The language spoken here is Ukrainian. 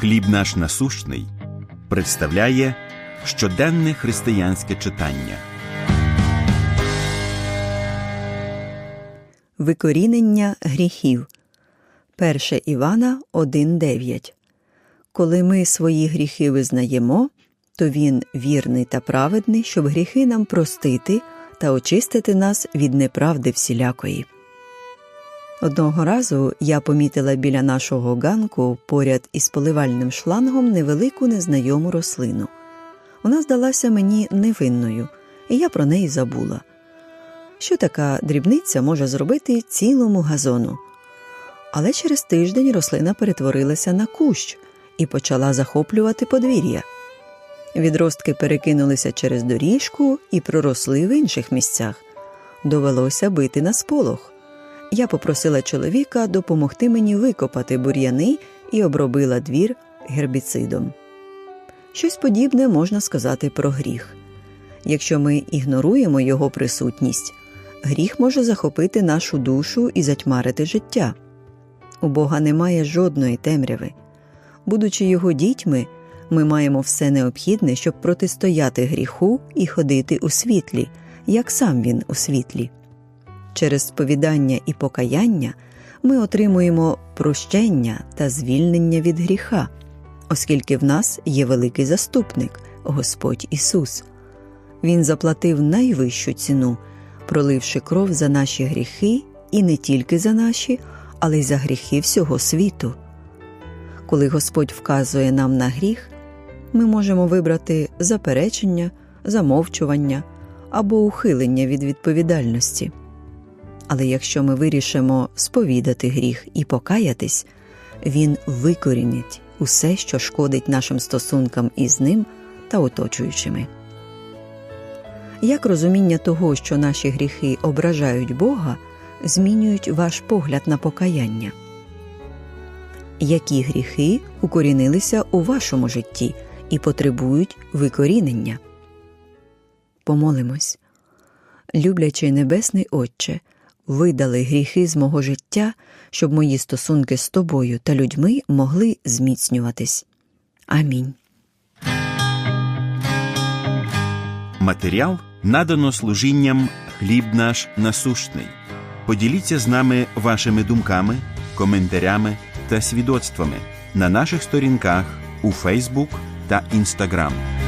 Хліб наш насущний представляє щоденне християнське читання. Викорінення гріхів. 1 Івана 1.9 Коли ми свої гріхи визнаємо, то Він вірний та праведний, щоб гріхи нам простити та очистити нас від неправди всілякої. Одного разу я помітила біля нашого ганку поряд із поливальним шлангом невелику незнайому рослину. Вона здалася мені невинною, і я про неї забула. Що така дрібниця може зробити цілому газону? Але через тиждень рослина перетворилася на кущ і почала захоплювати подвір'я. Відростки перекинулися через доріжку і проросли в інших місцях. Довелося бити на сполох. Я попросила чоловіка допомогти мені викопати бур'яни і обробила двір гербіцидом. Щось подібне можна сказати про гріх. Якщо ми ігноруємо його присутність, гріх може захопити нашу душу і затьмарити життя. У Бога немає жодної темряви. Будучи його дітьми, ми маємо все необхідне, щоб протистояти гріху і ходити у світлі, як сам він у світлі. Через сповідання і покаяння ми отримуємо прощення та звільнення від гріха, оскільки в нас є великий заступник, Господь Ісус. Він заплатив найвищу ціну, проливши кров за наші гріхи і не тільки за наші, але й за гріхи всього світу. Коли Господь вказує нам на гріх, ми можемо вибрати заперечення, замовчування або ухилення від відповідальності. Але якщо ми вирішимо сповідати гріх і покаятись, він викорінить усе, що шкодить нашим стосункам із ним та оточуючими. Як розуміння того, що наші гріхи ображають Бога, змінюють ваш погляд на покаяння? Які гріхи укорінилися у вашому житті і потребують викорінення? Помолимось. Люблячий Небесний Отче, видали гріхи з мого життя, щоб мої стосунки з тобою та людьми могли зміцнюватись. Амінь. Матеріал надано служінням Хліб наш насущний. Поділіться з нами вашими думками, коментарями та свідоцтвами на наших сторінках у Фейсбук та Інстаграм.